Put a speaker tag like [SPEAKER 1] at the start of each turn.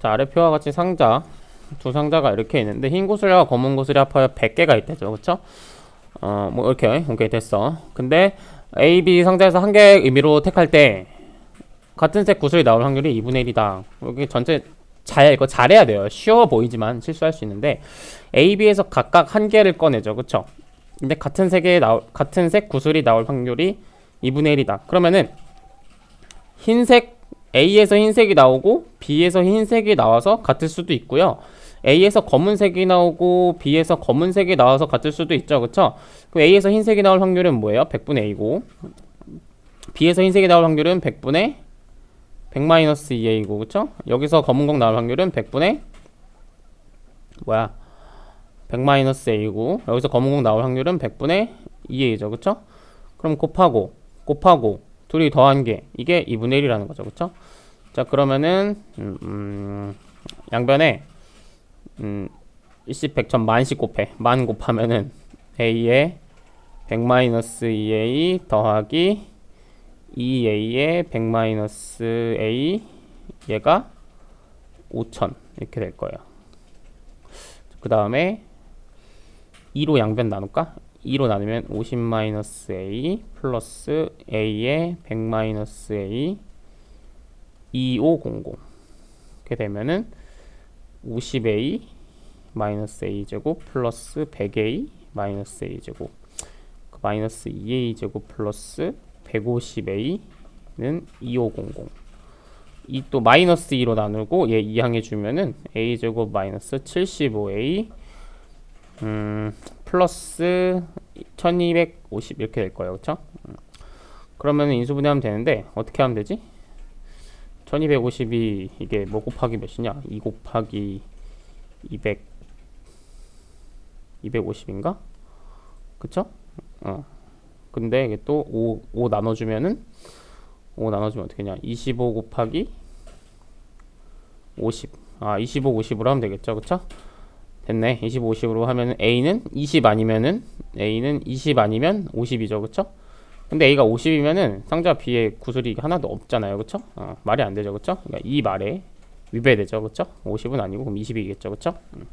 [SPEAKER 1] 자, 아래 표와 같이 상자 두 상자가 이렇게 있는데 흰 구슬과 검은 구슬이 합하여 100개가 있대죠. 그렇죠? 어, 뭐 이렇게 오케이 됐어. 근데 A, B 상자에서 한 개의 의미로 택할 때 같은 색 구슬이 나올 확률이 2분의 1이다. 여기 전체 잘 이거 잘해야 돼요. 쉬워 보이지만 실수할 수 있는데 A, B에서 각각 한 개를 꺼내죠. 그렇죠? 근데 같은 색에 나올 같은 색 구슬이 나올 확률이 2분의 1이다. 그러면은 흰색 A에서 흰색이 나오고 B에서 흰색이 나와서 같을 수도 있고요. A에서 검은색이 나오고 B에서 검은색이 나와서 같을 수도 있죠. 그쵸? 그럼 A에서 흰색이 나올 확률은 뭐예요? 100분의 A고 B에서 흰색이 나올 확률은 100분의 100-2A고 그쵸? 여기서 검은 공 나올 확률은 100분의 뭐야 100-A고 여기서 검은 공 나올 확률은 100분의 2A죠. 그쵸? 그럼 곱하고 곱하고 둘이 더한 게 이게 2분의 1이라는 거죠. 그쵸? 자 그러면은 음, 음, 양변에 음, 일십 백천 만씩 곱해 만 곱하면은 a에 100-2a 더하기 2a에 100-a 얘가 5000 이렇게 될 거예요. 그 다음에 2로 양변 나눌까? 2로 나누면 50-a 플러스 a에 100-a 2500 이렇게 되면은 50a 마이너스 a 제곱 플러스 100a 마이너스 a 제곱. 그 마이너스 2a 제곱 플러스 150a는 2500 이 또 마이너스 2로 나누고 얘 2항해 주면은 a 제곱 마이너스 75a 음 플러스 1250 이렇게 될 거예요 그쵸? 음. 그러면은 인수분해하면 되는데 어떻게 하면 되지? 1250이 이게 뭐 곱하기 몇이냐? 2 곱하기 200 250인가? 그쵸? 어. 근데 이게 또 5, 5 나눠주면은 5 나눠주면 어떻게 되냐? 25 곱하기 50. 아, 25, 50으로 하면 되겠죠? 그쵸? 됐네. 25, 50으로 하면은 A는 20 아니면은 A는 20 아니면 50이죠. 그쵸? 근데 A가 50이면은 상자 B에 구슬이 하나도 없잖아요. 그쵸? 어, 말이 안 되죠. 그쵸? 그러니까 이 말에 위배되죠. 그쵸? 50은 아니고 그럼 20이겠죠. 그쵸? 음.